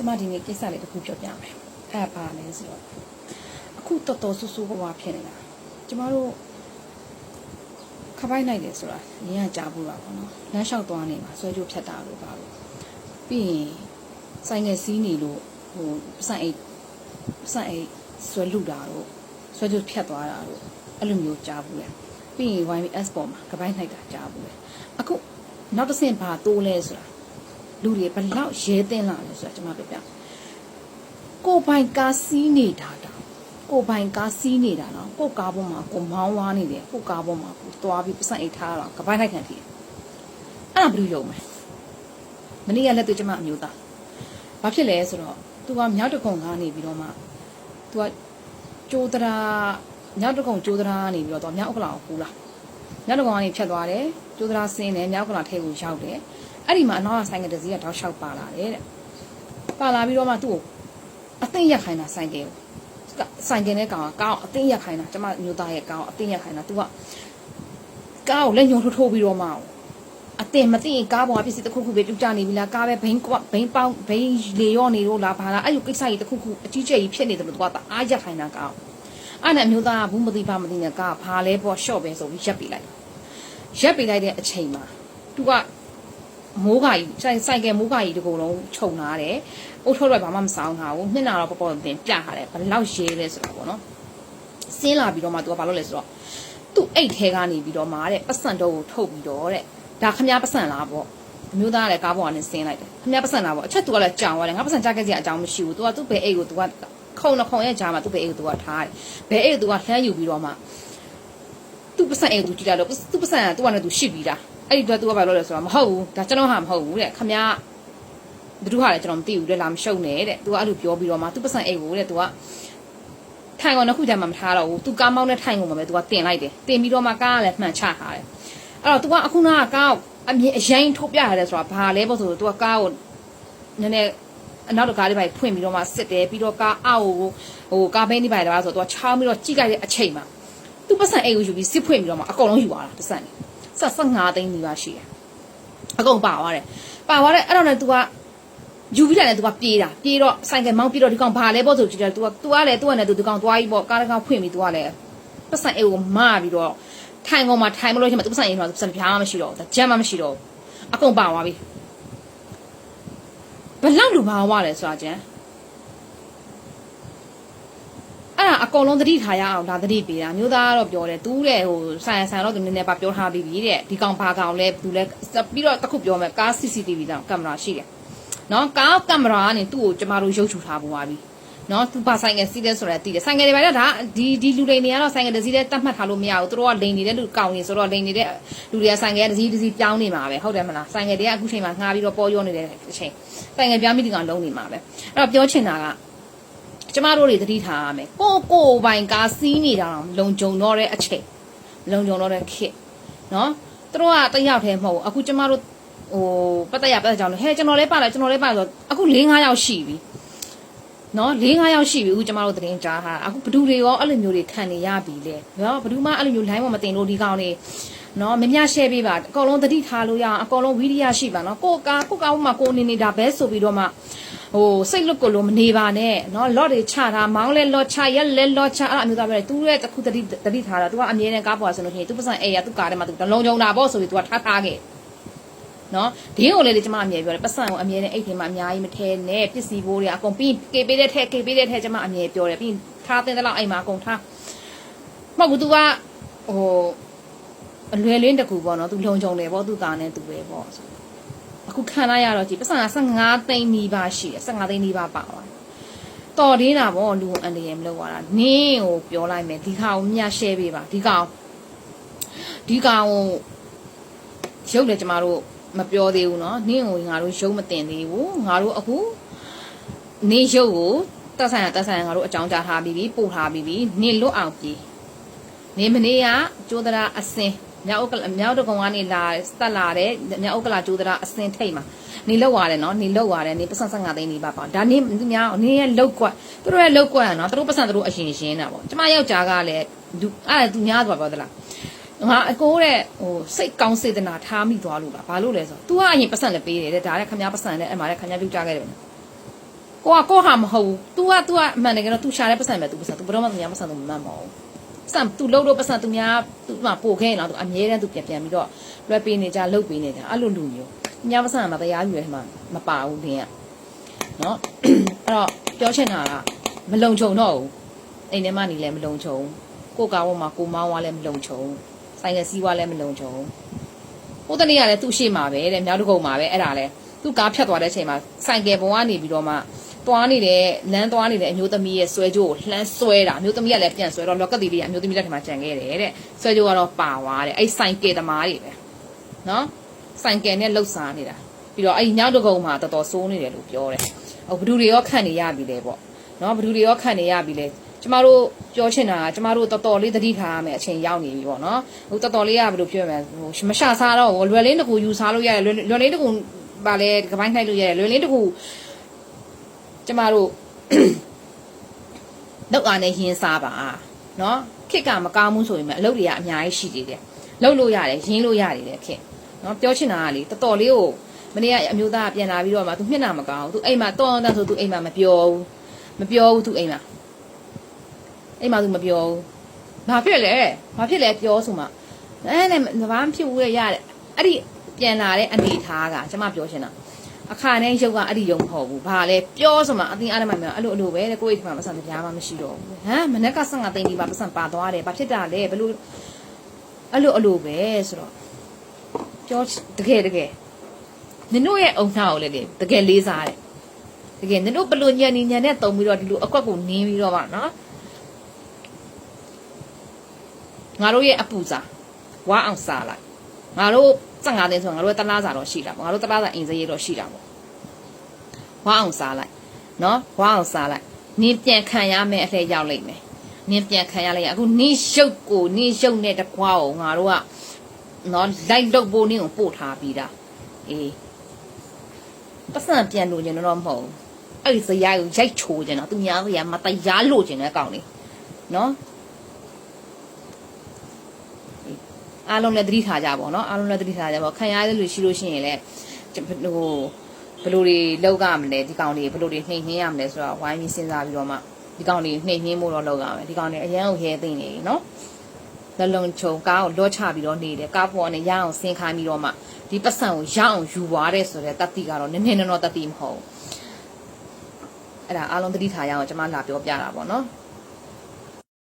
ကျမဒီနေ့ကိစ္စလေးတစ်ခုပြောပြမယ်အဲ့ဒါပါလဲဆိုတော့အခုတော်တော်ဆူဆူဟွားဖြစ်နေတာကျမတို့ခပိုက်လိုက်တယ်ဆိုတာရင်းကကြားဘူးပါဘောနော်လမ်းလျှောက်သွားနေမှာဆွဲကြိုးဖြတ်တာလို့ပါလို့ပြီးရင်ဆိုင်ငယ်စီးနေလို့ဟိုပစံအိတ်ပစံအိတ်ဆွဲလူတာတို့ဆွဲကြိုးဖြတ်သွားတာတို့အဲ့လိုမျိုးကြားဘူးလေပြီးရင် YMS ပေါ်မှာခပိုက်လိုက်တာကြားဘူးလေအခုနောက်တစ်ဆင့်ဘာတိုးလဲဆိုတာ လူတွေဘယ်လောက်ရဲတင်လာလဲဆိုတာကျွန်မပြပြကိုပိုင်ကားစီးနေတာတောင်ကိုပိုင်ကားစီးနေတာတော့ကိုကားပေါ်မှာကိုမောင်းဝါနေတယ်ကိုကားပေါ်မှာကိုသွားပြီးပစံအိတ်ထားတော့ကပိုင်းလိုက်ခံထီအဲ့ဒါဘယ်လိုယုံမလဲမနေ့ကလက်တွေ့ကျွန်မအမျိုးသားဘာဖြစ်လဲဆိုတော့သူကမြောက်တကုံကနေပြီးတော့မှသူကကျိုးတရာမြောက်တကုံကျိုးတရာနေပြီးတော့သူကမြောက်ဥက္ကလာကိုကူလာမြောက်တကုံကနေဖြတ်သွားတယ်ကျိုးတရာဆင်းတယ်မြောက်ဥက္ကလာထဲကိုရောက်တယ် အဲ့ဒီမှာအနောက်ကဆိုင်ကတစ်စီးကတောက်လျှောက်ပါလာတယ်တဲ့ပါလာပြီးတော့မှသူ့ကိုအသိရက်ခိုင်းတာဆိုင်ကယ်ဆိုင်ကယ်နဲ့ကောင်ကကောင်အသိရက်ခိုင်းတာကျမမျိုးသားရဲ့ကောင်အသိရက်ခိုင်းတာ तू ကကောင်ကိုလက်ညှိုးထိုးထိုးပြီးတော့မှအသင်မသိရင်ကားပေါ်ကပစ္စည်းတစ်ခုခုပဲတူတာနေပြီလားကားပဲဘိန်းကွဘိန်းပေါင်းဘိန်းလေရော့နေတော့လားဘာလားအဲ့လိုကိစ္စကြီးတစ်ခုခုအကြီးကျယ်ကြီးဖြစ်နေတယ်လို့သူကတအားရက်ခိုင်းတာကောင်အဲ့နဲ့အမျိုးသားကဘူးမသိပါမသိနဲ့ကားဘာလဲပေါ့ရှော့ပဲဆိုပြီးရက်ပြလိုက်ရက်ပြလိုက်တဲ့အချိန်မှာ तू က မိုးကကြီးဆိုင်ဆိုင်ကယ်မိုးကကြီးတကူလုံးခြုံလာတယ်။အိုးထုတ်တော့ဘာမှမဆောင်တာဘူး။မျက်နှာတော့ပေါ်ပေါ်တင်ပြထားတယ်။ဘယ်လောက်ရေးလဲဆိုတော့ပေါ့နော်။ဆင်းလာပြီးတော့မှ तू ကဘာလုပ်လဲဆိုတော့သူ့အိတ်ထဲကနေပြီးတော့မှတဲ့ပတ်စံတော့ကိုထုတ်ပြီးတော့တဲ့ဒါခမ ्या ပတ်စံလားပေါ့။အမျိုးသားကလည်းကားပေါ်ကနေဆင်းလိုက်တယ်။ခမ ्या ပတ်စံလားပေါ့။အချက် तू ကလည်းကြောင်သွားတယ်။ငါပတ်စံကြခဲ့စရာအကြောင်းမရှိဘူး။ तू ကသူ့ဘယ်အိတ်ကို तू ကခုံနှခုံရဲ့ကြားမှာသူ့ဘယ်အိတ်ကို तू ကထားတယ်။ဘယ်အိတ်ကို तू ကလှမ်းယူပြီးတော့မှသူ့ပတ်စံအိတ်ကို तू ကြည့်လိုက်တော့သူ့ပတ်စံက तू ကလည်း तू ရှိပြီးသား။ အဲ့ဒီတော့သူကဘာလုပ်လဲဆိုတော့မဟုတ်ဘူးဒါကျွန်တော်ဟာမဟုတ်ဘူးတဲ့ခမရဘသူဟာလဲကျွန်တော်မသိဘူးတဲ့လာမရှုံနဲ့တဲ့သူကအဲ့လိုပြောပြီးတော့မှသူပတ်စံအိတ်ကိုတဲ့သူကထိုင်ကောင်တစ်ခုတည်းမှမထားတော့ဘူးသူကားမောင်းတဲ့ထိုင်ကောင်မှာပဲသူကတင်လိုက်တယ်တင်ပြီးတော့မှကားကလည်းမှန်ချထားတယ်အဲ့တော့သူကအခုနကကားအမြင်အရင်ထုတ်ပြရတယ်ဆိုတာဘာလဲပေါ့ဆိုတော့သူကကားကိုနည်းနည်းအနောက်တကားလေးပိုင်းဖွင့်ပြီးတော့မှစစ်တယ်ပြီးတော့ကားအောက်ကိုဟိုကားဘဲနေပိုင်းတပါဆိုတော့သူကချောင်းပြီးတော့ကြိကြိုက်တဲ့အချိန်မှာသူပတ်စံအိတ်ကိုယူပြီးစစ်ဖွင့်ပြီးတော့မှအကုန်လုံးယူသွားတာပတ်စံနေ 15သိန်းနီးပါရှိတယ်အကုန်ပါသွားတယ်ပါသွားတယ်အဲ့တော့လည်း तू ကယူပြီးတယ်လည်း तू ကပြေးတာပြေးတော့ဆိုင်ကမောင်းပြေးတော့ဒီကောင်ဘာလဲပေါ့ဆိုကြည့်တယ် तू က तू ကလည်း तू ကလည်း तू ဒီကောင်သွားပြီးပေါ့ကားတကောင်ဖွင့်ပြီး तू ကလည်းပတ်စံအိတ်ကိုမပြီးတော့ထိုင်ကောင်မှာထိုင်မလို့ရှိမှ तू ပတ်စံအိတ်မှာ तू ပတ်စံပြားမှမရှိတော့ဘူးဂျက်မှမရှိတော့ဘူးအကုန်ပါသွားပြီဘယ်လောက်လူပါသွားလဲဆိုတာကျန် အဲ့ဒါအကုန်လုံးသတိထားရအောင်ဒါသတိပေးတာမျိုးသားကတော့ပြောတယ်သူတဲ့ဟိုဆိုင်ဆိုင်တော့သူနည်းနည်းပါပြောထားပြီးပြီတဲ့ဒီကောင်ဘာကောင်လဲဘူးလဲပြီးတော့တစ်ခုပြောမယ်ကား CCTV တောင်ကင်မရာရှိတယ်နော်ကားကင်မရာကနေသူ့ကိုကျမတို့ရုပ်ချူထားပုံပါပြီနော်သူပါဆိုင်ငယ်စီးတဲ့ဆိုတော့တည်တယ်ဆိုင်ငယ်တွေပဲတော့ဒါဒီဒီလူလိန်တွေကတော့ဆိုင်ငယ်တစ်စီးတဲ့တတ်မှတ်ထားလို့မရဘူးသူတို့ကလိန်နေတဲ့လူကောင်းနေဆိုတော့လိန်နေတဲ့လူတွေကဆိုင်ငယ်တစ်စီးတစ်စီးပြောင်းနေမှာပဲဟုတ်တယ်မလားဆိုင်ငယ်တွေကအခုချိန်မှာငှားပြီးတော့ပေါ်ရောနေတဲ့အချိန်ဆိုင်ငယ်ပြောင်းပြီးဒီကောင်လုံးနေမှာပဲအဲ့တော့ပြောချင်တာက ကျမတို့တွေသတိထားရမယ်ကိုကိုပိုင်ကားစီးနေတာတော့လုံကြုံတော့တဲ့အချိန်လုံကြုံတော့တဲ့ခေတ်နော်သူတို့ကတယောက်တည်းမဟုတ်ဘူးအခုကျမတို့ဟိုပတ်သက်ရပတ်သက်ကြောင်းလို့ဟဲ့ကျွန်တော်လည်းပါလားကျွန်တော်လည်းပါဆိုအခု၄၅ယောက်ရှိပြီနော်၄၅ယောက်ရှိပြီအခုကျမတို့သတင်းကြားထားအခုဘဒူတွေရောအဲ့လိုမျိုးတွေခံနေရပြီလေနော်ဘဒူမှအဲ့လိုမျိုး line ပေါ်မတင်လို့ဒီကောင်နေနော်မမြ share ပေးပါအကောင်လုံးသတိထားလို့ရအောင်အကောင်လုံးဝီဒီယရှိပါနော်ကိုကားကိုကားမှာကိုနေနေတာဘဲဆိုပြီးတော့မှ ဟိုစိတ်လွတ်ကိုလို့မနေပါနဲ့နော်လော့တွေချတာမောင်းလဲလော့ချရက်လဲလော့ချအဲ့အမျိုးသားပဲသူရဲ့တခုတတိတတိထားတာ तू ကအမြဲတမ်းကားပေါ်ဆိုလို့ရှိရင် तू ပစံအဲ့ရ तू ကားထဲမှာ तू လုံးကြုံတာပေါ့ဆိုပြီး तू ကထားထားခဲ့နော်ဒင်းကိုလည်းကျမအမြဲပြောတယ်ပတ်စံကိုအမြဲနဲ့အိတ်ထဲမှာအများကြီးမထဲနဲ့ပစ္စည်းဘိုးတွေအကုန်ပြီးကေပေးတဲ့ထဲကေပေးတဲ့ထဲကျမအမြဲပြောတယ်ပြီးထားတဲ့လောက်အိမ်မှာအကုန်ထားမဟုတ်ဘူး तू ကဟိုအလွယ်လင်းတကူပေါ့နော် तू လုံကြုံတယ်ပေါ့ तू ကားနဲ့ तू ပဲပေါ့ဆို အခုခံလိုက်ရတော့ကြည်ပတ်စံ15သိန်းနီးပါးရှိတယ်15သိန်းနီးပါးပါသွားတော်သေးတာဗောလူအန်တရယ်မလုပ်ရတာနင်းကိုပြောလိုက်မယ်ဒီကောင်မြတ်ရှဲပေးပါဒီကောင်ဒီကောင်ကိုရုပ်လည်းကျမတို့မပြောသေးဘူးเนาะနင်းကိုငါတို့ရုပ်မတင်သေးဘူးငါတို့အခုနေရုပ်ကိုတက်ဆိုင်ရတက်ဆိုင်ရငါတို့အကြောင်းကြားထားပြီးပြီပို့ထားပြီးပြီနင်းလွတ်အောင်ပြီနေမနေ့ကကျိုးတရာအစင် မြောက်ဥက္ကလမြောက်တကုံကနေလာစတက်လာတဲ့မြောက်ဥက္ကလာကျိုးတရာအစင်ထိတ်မှာနေလောက်ရတယ်နော်နေလောက်ရတယ်နေပတ်စံ15သိန်းနေပါပါဒါနေသူများနေရဲ့လောက်ကွက်သူတို့ရဲ့လောက်ကွက်ရနော်သူတို့ပတ်စံသူတို့အရင်ရှင်းတာပေါ့ကျမယောက်ျားကလည်းသူအဲ့သူများသွားပြောသလားငါအကိုတဲ့ဟိုစိတ်ကောင်းစေတနာထားမိသွားလို့လားဘာလို့လဲဆိုတော့ तू ကအရင်ပတ်စံလည်းပေးတယ်တဲ့ဒါလည်းခမ ्या ပတ်စံလည်းအဲ့မှာလည်းခမ ्या ပြုတ်ကြခဲ့တယ် ကိုကကိုဟာမဟုတ်ဘူး तू က तू ကအမှန်တကယ်တော့ तू ရှာတဲ့ပတ်စံပဲ तू ပတ်စံ तू ဘယ်တော့မှသူများပတ်စံ तू မမှန်ပါဘူး စံသူလှုပ်လို့ပတ်စံသူများသူမှပို့ခဲရင်တော့သူအမြဲတမ်းသူပြန်ပြန်ပြီးတော့လွှဲပေးနေကြလှုပ်ပေးနေကြအဲ့လိုလူမျိုးမြတ်ပတ်စံမှာတရားယူရမှာမပါဘူးခင်ဗျနော်အဲ့တော့ပြောချင်တာကမလုံခြုံတော့ဘူးအိမ်ထဲမှာနေလဲမလုံခြုံကိုကားဝမှာကိုမောင်းဝါလဲမလုံခြုံဆိုင်ကစီးဝါလဲမလုံခြုံဟိုတနေ့ကလည်းသူ့ရှိမှာပဲတဲ့မြောက်တကုတ်မှာပဲအဲ့ဒါလဲသူ့ကားဖြတ်သွားတဲ့အချိန်မှာဆိုင်ကယ်ပေါ်ကနေပြီးတော့မှ သွားနေတဲ့လမ်းသွားနေတဲ့အမျိုးသမီးရဲ့ဆွဲကြိုးကိုလှမ်းဆွဲတာအမျိုးသမီးကလည်းပြန်ဆွဲတော့လောက်ကတိလေးကအမျိုးသမီးလက်ထက်မှာကြံခဲ့တယ်တဲ့ဆွဲကြိုးကတော့ပါသွားတယ်အဲ့ဆိုင်ကယ်သမားတွေပဲနော်ဆိုင်ကယ်နဲ့လှုပ်ရှားနေတာပြီးတော့အဲ့ဒီမြောက်တကုံမှာတော်တော်စိုးနေတယ်လို့ပြောတယ်ဟိုဘဒူတွေရောခံနေရပြီလေပေါ့နော်ဘဒူတွေရောခံနေရပြီလေကျမတို့ပြောချင်တာကကျမတို့တော်တော်လေးသတိထားရမယ်အချိန်ရောက်နေပြီပေါ့နော်ဟိုတော်တော်လေးကဘယ်လိုပြောရမလဲဟိုမရှာစားတော့ဘူးလွယ်လေးတစ်ခုယူစားလို့ရတယ်လွယ်လွယ်လေးတစ်ခုဗာလဲကပိုင်းနှိုက်လို့ရတယ်လွယ်လေးတစ်ခု ကျမတို့ လောက်အားနဲ့ရင်းစားပါနော်ခစ်ကမကောင်းဘူးဆိုရင်မအလုပ်တွေကအများကြီးရှိသေးတယ်လုပ်လို့ရတယ်ရင်းလို့ရတယ်လေခစ်နော်ပြောချင်တာကလေတော်တော်လေးကိုမနေ့ကအမျိုးသားကပြန်လာပြီးတော့မှ तू မျက်နှာမကောင်းဘူး तू အိမ်မှာတော်အောင်တန်းဆို तू အိမ်မှာမပြောဘူးမပြောဘူး तू အိမ်မှာအိမ်မှာ तू မပြောဘူးဘာဖြစ်လဲဘာဖြစ်လဲပြောဆိုမှအဲနဲ့ဘာမှဖြစ်ဘူးရဲ့ရတယ်အဲ့ဒီပြန်လာတဲ့အနေထားကကျွန်မပြောချင်တာ အခါနဲ့ရုပ်ကအဲ့ဒီရုံမဟုတ်ဘူးဘာလဲပြောဆိုမှအတင်းအားနဲ့မှမအဲ့လိုအဲ့လိုပဲတဲ့ကိုယ့်အိမ်မှာပတ်စံတရားမှမရှိတော့ဘူးဟမ်မနေ့က15သိန်းဒီမှာပတ်စံပါသွားတယ်ဘာဖြစ်တာလဲဘလို့အဲ့လိုအဲ့လိုပဲဆိုတော့ပြောတကယ်တကယ်နင်တို့ရဲ့အုံနှောက်ကိုလည်းလေတကယ်လေးစားတယ်တကယ်နင်တို့ဘလို့ညံနေညံနဲ့တုံပြီးတော့ဒီလိုအကွက်ကိုနင်းပြီးတော့ပါနော်ငါတို့ရဲ့အပူစာဝါအောင်စားလိုက်ငါတို့ 15သိန်းဆိုတော့ငါတို့တလားစာတော့ရှိတာပေါ့ငါတို့တလားစာအင်စရေးတော့ရှိတာပေါ့ဝါအောင်စားလိုက်နော်ဝါအောင်စားလိုက်နင်းပြန်ခံရမယ်အလှည့်ရောက်လိမ့်မယ်နင်းပြန်ခံရလိုက်ရအခုနင်းရုပ်ကိုနင်းရုပ်နဲ့တကွာကိုငါတို့ကနော်လိုက်လုတ်ဖို့နင်းကိုပို့ထားပြီးတာအေးပတ်စံပြန်လို့ကျင်တော့မဟုတ်ဘူးအဲ့ဒီဇရာကိုရိုက်ချိုးကျင်တော့သူများဇရာမတရားလို့ကျင်တဲ့အကောင်လေးနော် အားလုံးလည်းသတိထားကြပါတော့เนาะအားလုံးလည်းသတိထားကြပါခံရတဲ့လူရှိလို့ရှိရင်လည်းဟိုဘယ်လိုတွေလောက်ရမလဲဒီကောင်တွေဘယ်လိုတွေနှိမ်နှင်းရမလဲဆိုတော့ဝိုင်းပြီးစဉ်းစားပြီးတော့မှဒီကောင်တွေနှိမ်နှင်းဖို့တော့လောက်ရမယ်ဒီကောင်တွေအရန်ကိုရဲသိနေပြီเนาะလလုံချုံကားကိုလော့ချပြီးတော့နေတယ်ကားပေါ်ကနေရအောင်ဆင်းခိုင်းပြီးတော့မှဒီပတ်စံကိုရအောင်ယူသွားတဲ့ဆိုတဲ့တတိကတော့နည်းနည်းတော့တတိမဟုတ်အဲ့ဒါအားလုံးသတိထားရအောင်ကျွန်မလာပြောပြတာပေါ့เนาะ